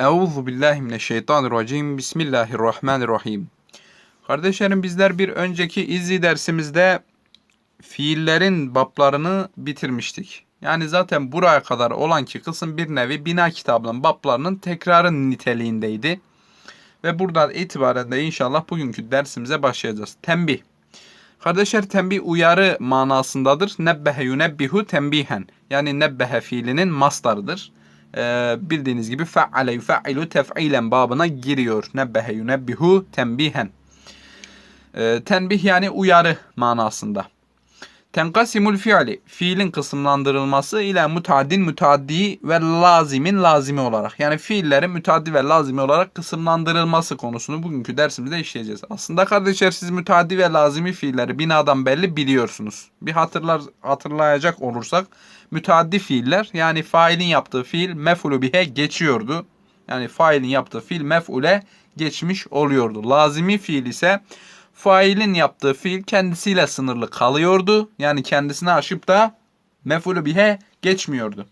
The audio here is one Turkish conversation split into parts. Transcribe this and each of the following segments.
Euzu billahi mineşşeytanirracim. Bismillahirrahmanirrahim. Kardeşlerim bizler bir önceki izli dersimizde fiillerin bablarını bitirmiştik. Yani zaten buraya kadar olan ki kısım bir nevi bina kitabının bablarının tekrarı niteliğindeydi. Ve buradan itibaren de inşallah bugünkü dersimize başlayacağız. Tembih. Kardeşler tembih uyarı manasındadır. Nebbehe yunebbihu tembihen. Yani nebbehe fiilinin mastarıdır. Ee, bildiğiniz gibi fe'ale yufe'ilu tef'ilen babına giriyor. Nebbehe yunebbihu tembihen. Ee, tenbih yani uyarı manasında. Tenkasimul fiili fiilin kısımlandırılması ile mutaddin mutaddi ve lazimin lazimi olarak yani fiillerin müteaddi ve lazimi olarak kısımlandırılması konusunu bugünkü dersimizde işleyeceğiz. Aslında kardeşler siz müteaddi ve lazimi fiilleri binadan belli biliyorsunuz. Bir hatırlar hatırlayacak olursak müteaddi fiiller yani failin yaptığı fiil mef'ulü bihe geçiyordu. Yani failin yaptığı fiil mef'ule geçmiş oluyordu. Lazimi fiil ise failin yaptığı fiil kendisiyle sınırlı kalıyordu. Yani kendisini aşıp da mef'ulü bihe geçmiyordu.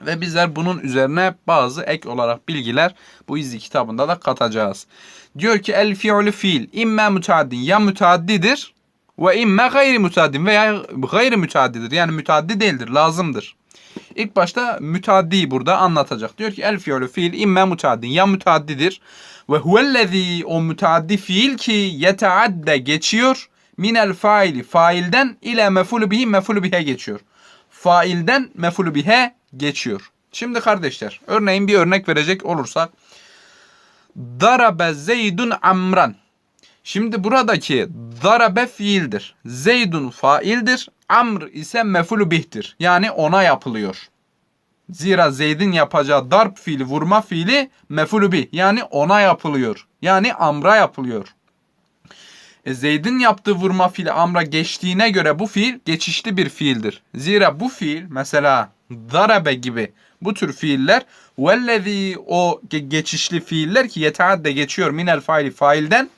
Ve bizler bunun üzerine bazı ek olarak bilgiler bu izli kitabında da katacağız. Diyor ki el fi'lü fiil imme müteaddin ya müteaddidir ve imme gayri müteaddin veya gayri müteaddidir. Yani müteaddi değildir, lazımdır. İlk başta müteaddi burada anlatacak. Diyor ki el fi'lü fiil imme müteaddin ya müteaddidir ve huvellezî o müteaddi fiil ki yeteadde geçiyor minel faili failden ile mefulü bihi mefulü bihe geçiyor. Failden mefulü bihe geçiyor. Şimdi kardeşler örneğin bir örnek verecek olursak Darabe Zeydun Amran. Şimdi buradaki darabe fiildir. Zeydun faildir. Amr ise mefulü bihtir. Yani ona yapılıyor. Zira Zeyd'in yapacağı darp fiili, vurma fiili mefulü bih. Yani ona yapılıyor. Yani amra yapılıyor. E Zeyd'in yaptığı vurma fiili amra geçtiğine göre bu fiil geçişli bir fiildir. Zira bu fiil mesela darabe gibi bu tür fiiller vellezî o ge- geçişli fiiller ki yeteadde geçiyor minel faili failden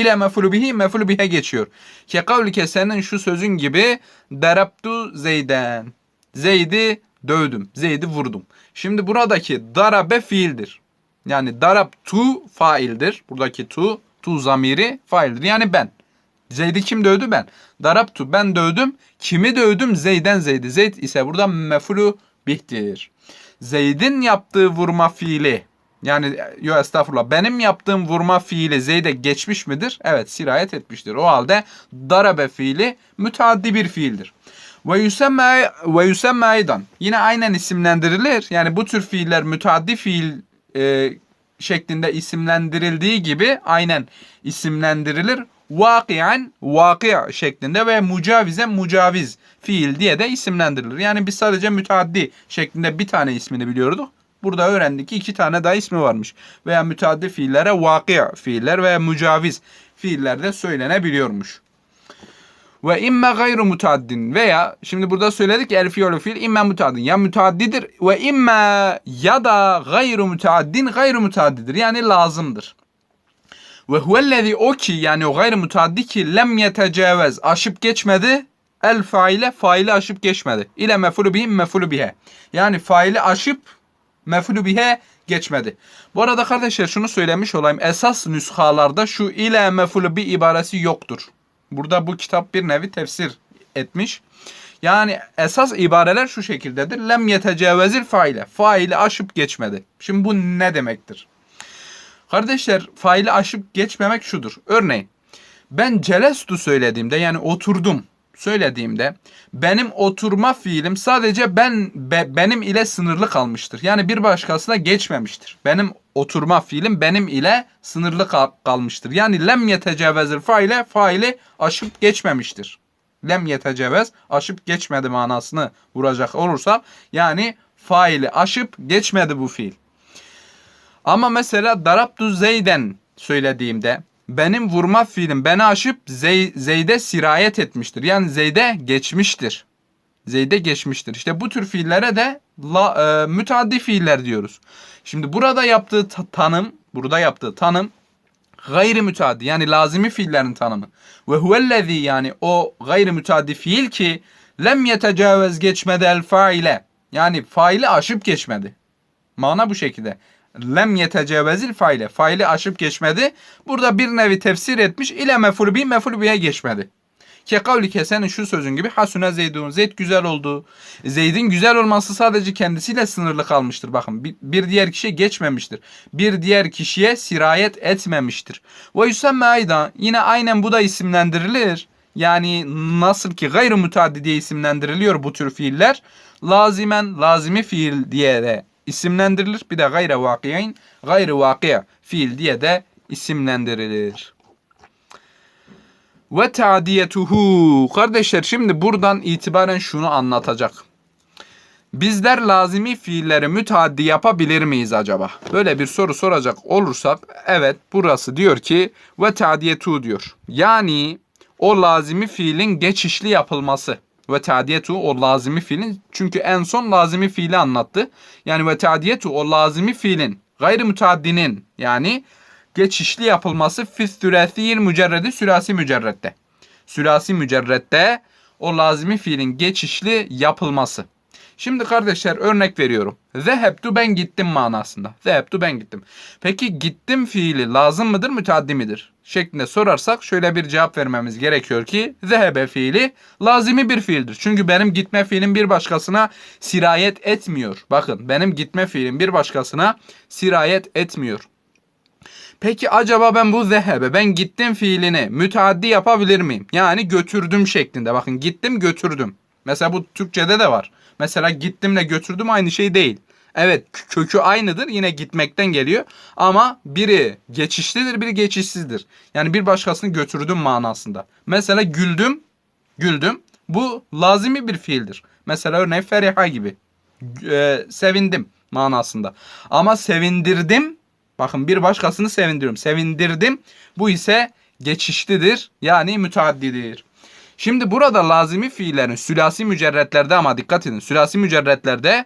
ile mefulü bihi mefulü bihe geçiyor. Ke kavlike senin şu sözün gibi darabtu Zeyden. Zeyd'i dövdüm. Zeyd'i vurdum. Şimdi buradaki darabe fiildir. Yani darab tu faildir. Buradaki tu, tu zamiri faildir. Yani ben. Zeyd'i kim dövdü? Ben. Darabtu ben dövdüm. Kimi dövdüm? Zeyden Zeyd'i. Zeyd ise burada mefulu bihtir. Zeyd'in yaptığı vurma fiili yani yo estağfurullah benim yaptığım vurma fiili Zeyd'e geçmiş midir? Evet sirayet etmiştir. O halde darabe fiili müteaddi bir fiildir. Ve yüsemme ve yüsemme aydan. Yine aynen isimlendirilir. Yani bu tür fiiller müteaddi fiil e, şeklinde isimlendirildiği gibi aynen isimlendirilir. Vakiyen vaki şeklinde ve mucavizen mucaviz fiil diye de isimlendirilir. Yani biz sadece müteaddi şeklinde bir tane ismini biliyorduk. Burada öğrendik ki iki tane daha ismi varmış. Veya müteaddi fiillere vaki fiiller veya mucaviz fiiller de söylenebiliyormuş. Ve imme gayru mutaddin veya şimdi burada söyledik el fiilü fiil imme mutaddin ya mutaddidir ve imme ya da gayru mutaddin gayru mutaddidir yani lazımdır. Ve huvellezî o ki yani o gayru mutaddi ki lem yetecavez aşıp geçmedi el faile faili aşıp geçmedi. İle mefulü bihi mefulü bihe. Yani faili aşıp mefulü bihe geçmedi. Bu arada kardeşler şunu söylemiş olayım. Esas nüshalarda şu ile mefulü bi ibaresi yoktur. Burada bu kitap bir nevi tefsir etmiş. Yani esas ibareler şu şekildedir. Lem yetecevezil faile. Faili aşıp geçmedi. Şimdi bu ne demektir? Kardeşler faili aşıp geçmemek şudur. Örneğin ben celestu söylediğimde yani oturdum söylediğimde benim oturma fiilim sadece ben be- benim ile sınırlı kalmıştır. Yani bir başkasına geçmemiştir. Benim oturma fiilim benim ile sınırlı kal- kalmıştır. Yani lem yetecevezil faile faili aşıp geçmemiştir. Lem yetecevez aşıp geçmedi manasını vuracak olursa yani faili aşıp geçmedi bu fiil. Ama mesela darabtu zeyden söylediğimde benim vurma fiilim beni aşıp Zey, Zeyd'e sirayet etmiştir. Yani Zeyd'e geçmiştir. Zeyd'e geçmiştir. İşte bu tür fiillere de la, e, müteaddi fiiller diyoruz. Şimdi burada yaptığı ta- tanım, burada yaptığı tanım gayri müteaddi yani lazimi fiillerin tanımı. Ve huvellezî yani o gayri müteaddi fiil ki lem yetecavez geçmedi el faile. Yani faili aşıp geçmedi. Mana bu şekilde. Lem yetecevezil faile. Faili aşıp geçmedi. Burada bir nevi tefsir etmiş. İle meful bi meful geçmedi. Ke kavlike senin şu sözün gibi hasune zeydun. Zeyd güzel oldu. Zeyd'in güzel olması sadece kendisiyle sınırlı kalmıştır. Bakın bir diğer kişiye geçmemiştir. Bir diğer kişiye sirayet etmemiştir. Ve yüsemme ayda yine aynen bu da isimlendirilir. Yani nasıl ki gayrı müteaddi diye isimlendiriliyor bu tür fiiller. Lazimen lazimi fiil diye de isimlendirilir. Bir de gayre vakiyin gayrı vakiye fiil diye de isimlendirilir. Ve ta'diyetuhu. Kardeşler şimdi buradan itibaren şunu anlatacak. Bizler lazimi fiilleri müteaddi yapabilir miyiz acaba? Böyle bir soru soracak olursak evet burası diyor ki ve ta'diyetu diyor. Yani o lazimi fiilin geçişli yapılması. Ve ta'diyetu o lazimi fiilin çünkü en son lazimi fiili anlattı. Yani ve ta'diyetu o lazimi fiilin gayri müteaddinin yani geçişli yapılması fis-sürasiyil mücerredi sürasi mücerrette. Sürasi mücerrette o lazimi fiilin geçişli yapılması. Şimdi kardeşler örnek veriyorum. Zehebtu ben gittim manasında. Zehebtu ben gittim. Peki gittim fiili lazım mıdır müteaddi midir? Şeklinde sorarsak şöyle bir cevap vermemiz gerekiyor ki zehebe fiili lazimi bir fiildir. Çünkü benim gitme fiilim bir başkasına sirayet etmiyor. Bakın benim gitme fiilim bir başkasına sirayet etmiyor. Peki acaba ben bu zehebe ben gittim fiilini müteaddi yapabilir miyim? Yani götürdüm şeklinde. Bakın gittim götürdüm. Mesela bu Türkçede de var. Mesela gittimle götürdüm aynı şey değil. Evet kökü aynıdır yine gitmekten geliyor ama biri geçişlidir biri geçişsizdir. Yani bir başkasını götürdüm manasında. Mesela güldüm, güldüm bu lazimi bir fiildir. Mesela örneğin feriha gibi e, sevindim manasında. Ama sevindirdim bakın bir başkasını sevindiriyorum sevindirdim bu ise geçişlidir yani müteaddidir. Şimdi burada lazimi fiillerin sülasi mücerretlerde ama dikkat edin sülasi mücerretlerde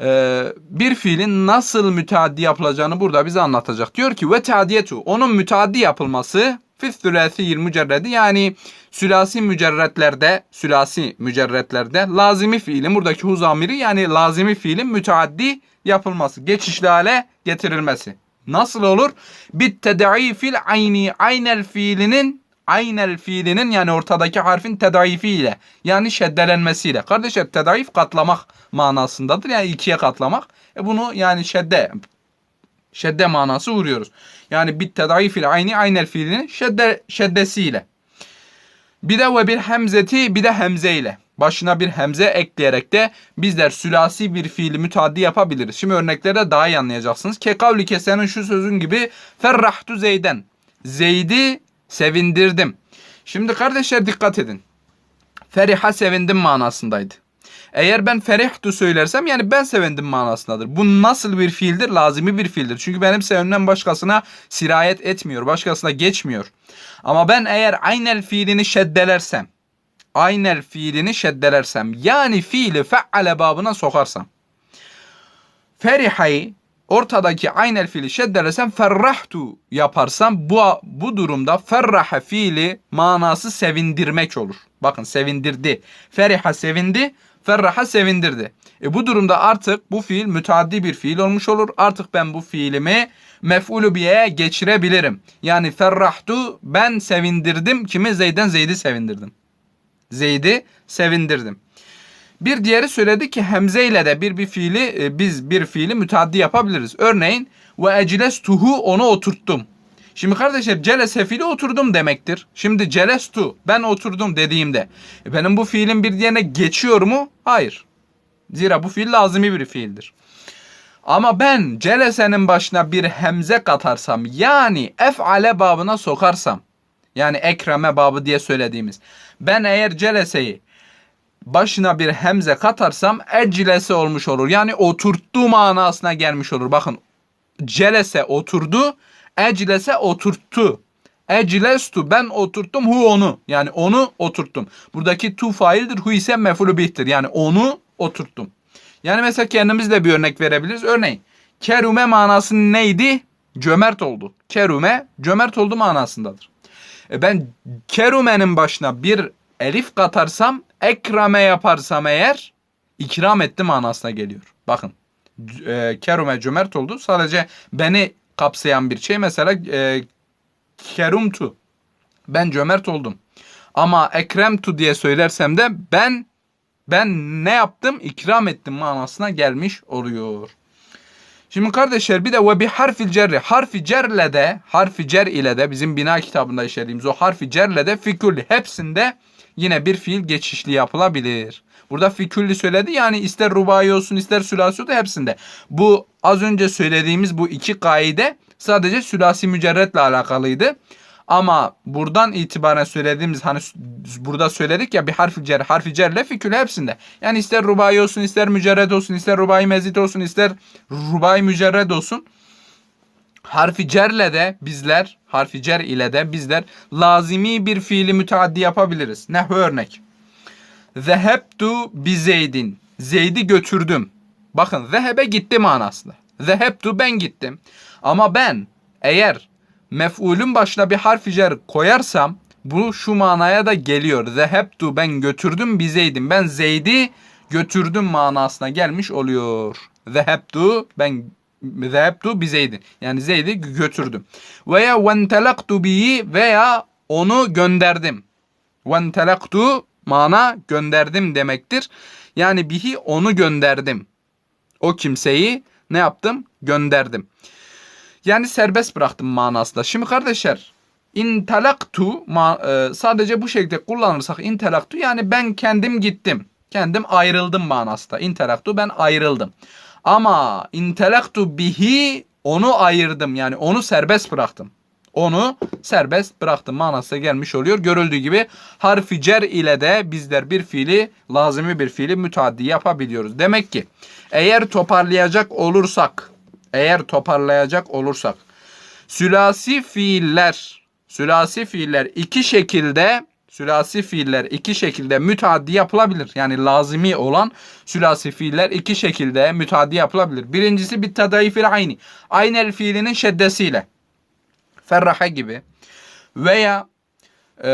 e, bir fiilin nasıl müteaddi yapılacağını burada bize anlatacak. Diyor ki ve teadiyetu onun müteaddi yapılması fis sülasi mücerredi yani sülasi mücerretlerde sülasi mücerretlerde lazimi fiilin buradaki huzamiri yani lazimi fiilin müteaddi yapılması geçişli hale getirilmesi. Nasıl olur? Bit ted'ifil ayni aynel fiilinin aynel fiilinin yani ortadaki harfin tedaifiyle yani şeddelenmesiyle. Kardeşler tedaif katlamak manasındadır. Yani ikiye katlamak. E bunu yani şedde şedde manası vuruyoruz. Yani bit tedaifil ayni aynel fiilinin şedde şeddesiyle. Bir de ve bir hemzeti bir de hemze ile. Başına bir hemze ekleyerek de bizler sülasi bir fiili müteaddi yapabiliriz. Şimdi örneklerde daha iyi anlayacaksınız. Kekavli kesenin şu sözün gibi ferrahtu zeyden. Zeydi sevindirdim. Şimdi kardeşler dikkat edin. Feriha sevindim manasındaydı. Eğer ben ferihtu söylersem yani ben sevindim manasındadır. Bu nasıl bir fiildir? Lazimi bir fiildir. Çünkü benim sevimden başkasına sirayet etmiyor. Başkasına geçmiyor. Ama ben eğer aynel fiilini şeddelersem, aynel fiilini şeddelersem, yani fiili fe'ale babına sokarsam, ferihayı ortadaki aynel fiili şeddelesem ferrahtu yaparsam bu bu durumda ferraha fiili manası sevindirmek olur. Bakın sevindirdi. Feriha sevindi, ferraha sevindirdi. E bu durumda artık bu fiil müteaddi bir fiil olmuş olur. Artık ben bu fiilimi mef'ulü biyeye geçirebilirim. Yani ferrahtu ben sevindirdim. Kimi? Zeyd'den Zeyd'i sevindirdim. Zeyd'i sevindirdim. Bir diğeri söyledi ki hemze ile de bir bir fiili e, biz bir fiili müteaddi yapabiliriz. Örneğin ve eclestuhu onu oturttum. Şimdi kardeşler celese fiili oturdum demektir. Şimdi celestu ben oturdum dediğimde e, benim bu fiilin bir diğerine geçiyor mu? Hayır. Zira bu fiil lazimi bir fiildir. Ama ben celesenin başına bir hemze katarsam yani ef'ale babına sokarsam yani ekreme babı diye söylediğimiz ben eğer celeseyi başına bir hemze katarsam eclese olmuş olur. Yani oturttu manasına gelmiş olur. Bakın celese oturdu, eclese oturttu. Eclestu ben oturttum hu onu. Yani onu oturttum. Buradaki tu faildir hu ise mefulu bihtir. Yani onu oturttum. Yani mesela kendimiz de bir örnek verebiliriz. Örneğin kerume manası neydi? Cömert oldu. Kerume cömert oldu manasındadır. E ben kerumenin başına bir elif katarsam ekrame yaparsam eğer ikram etti manasına geliyor. Bakın e, kerume cömert oldu. Sadece beni kapsayan bir şey. Mesela e, kerumtu. Ben cömert oldum. Ama ekremtu diye söylersem de ben ben ne yaptım? İkram ettim manasına gelmiş oluyor. Şimdi kardeşler bir de ve bir harfil cerri. Harfi cerle de, harfi cer ile de bizim bina kitabında işlediğimiz o harfi cerle de fikülli hepsinde yine bir fiil geçişli yapılabilir. Burada fikülli söyledi yani ister rubai olsun ister sülasi olsun hepsinde. Bu az önce söylediğimiz bu iki kaide sadece sülasi mücerretle alakalıydı. Ama buradan itibaren söylediğimiz hani burada söyledik ya bir harfi cer, harfi cerle fikül hepsinde. Yani ister rubai olsun, ister mücerred olsun, ister rubai mezit olsun, ister rubai mücerred olsun. Harfi cerle de bizler, harfi cer ile de bizler lazimi bir fiili müteaddi yapabiliriz. Ne örnek? Zehebtu bi Zeydin. Zeyd'i götürdüm. Bakın zehebe gitti manasında. Zehebtu ben gittim. Ama ben eğer mef'ulün başına bir harf cer koyarsam bu şu manaya da geliyor. Zehebtu ben götürdüm bi Zeydin. Ben Zeyd'i götürdüm manasına gelmiş oluyor. Zehebtu ben zehebtu bi Zeydin. Yani Zeyd'i götürdüm. Veya ventelaktu bihi veya onu gönderdim. Ventelaktu mana gönderdim demektir. Yani bihi onu gönderdim. O kimseyi ne yaptım? Gönderdim. Yani serbest bıraktım manasında. Şimdi kardeşler intelaktu e, sadece bu şekilde kullanırsak intelaktu yani ben kendim gittim. Kendim ayrıldım manasında. Intelaktu ben ayrıldım. Ama intelaktu bihi onu ayırdım. Yani onu serbest bıraktım. Onu serbest bıraktım manasına gelmiş oluyor. Görüldüğü gibi harfi cer ile de bizler bir fiili lazimi bir fiili müteaddi yapabiliyoruz. Demek ki eğer toparlayacak olursak eğer toparlayacak olursak sülasi fiiller sülasi fiiller iki şekilde sülasi fiiller iki şekilde müteaddi yapılabilir. Yani lazimi olan sülasi fiiller iki şekilde müteaddi yapılabilir. Birincisi bir tadayifil ayni. Aynel fiilinin şeddesiyle. Ferraha gibi. Veya e,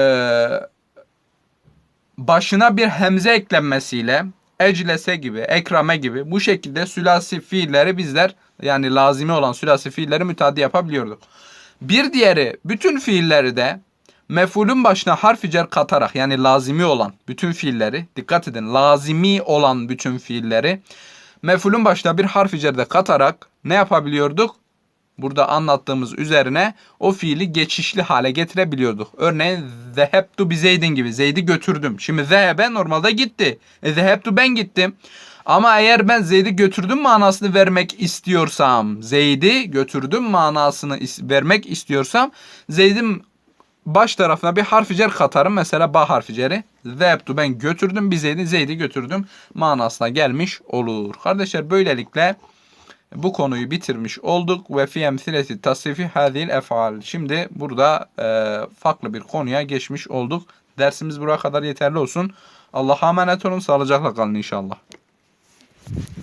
başına bir hemze eklenmesiyle eclese gibi, ekrame gibi bu şekilde sülasi fiilleri bizler yani lazimi olan sülasi fiilleri müteaddi yapabiliyorduk. Bir diğeri bütün fiilleri de mefulün başına harfi cer katarak yani lazimi olan bütün fiilleri dikkat edin lazimi olan bütün fiilleri mefulün başına bir harfi cerde katarak ne yapabiliyorduk? Burada anlattığımız üzerine o fiili geçişli hale getirebiliyorduk. Örneğin zehebtu bi Zeydin gibi. Zeyd'i götürdüm. Şimdi zehebe normalde gitti. E, zehebtu ben gittim. Ama eğer ben Zeyd'i götürdüm manasını vermek istiyorsam, Zeyd'i götürdüm manasını vermek istiyorsam, Zeyd'in baş tarafına bir harfi cer katarım. Mesela ba harfi ceri. Ben götürdüm, bir Zeyd'i, Zeyd'i götürdüm manasına gelmiş olur. Kardeşler böylelikle bu konuyu bitirmiş olduk ve fi emsileti tasrifi hadil efal. Şimdi burada e, farklı bir konuya geçmiş olduk. Dersimiz buraya kadar yeterli olsun. Allah'a emanet olun. Sağlıcakla kalın inşallah.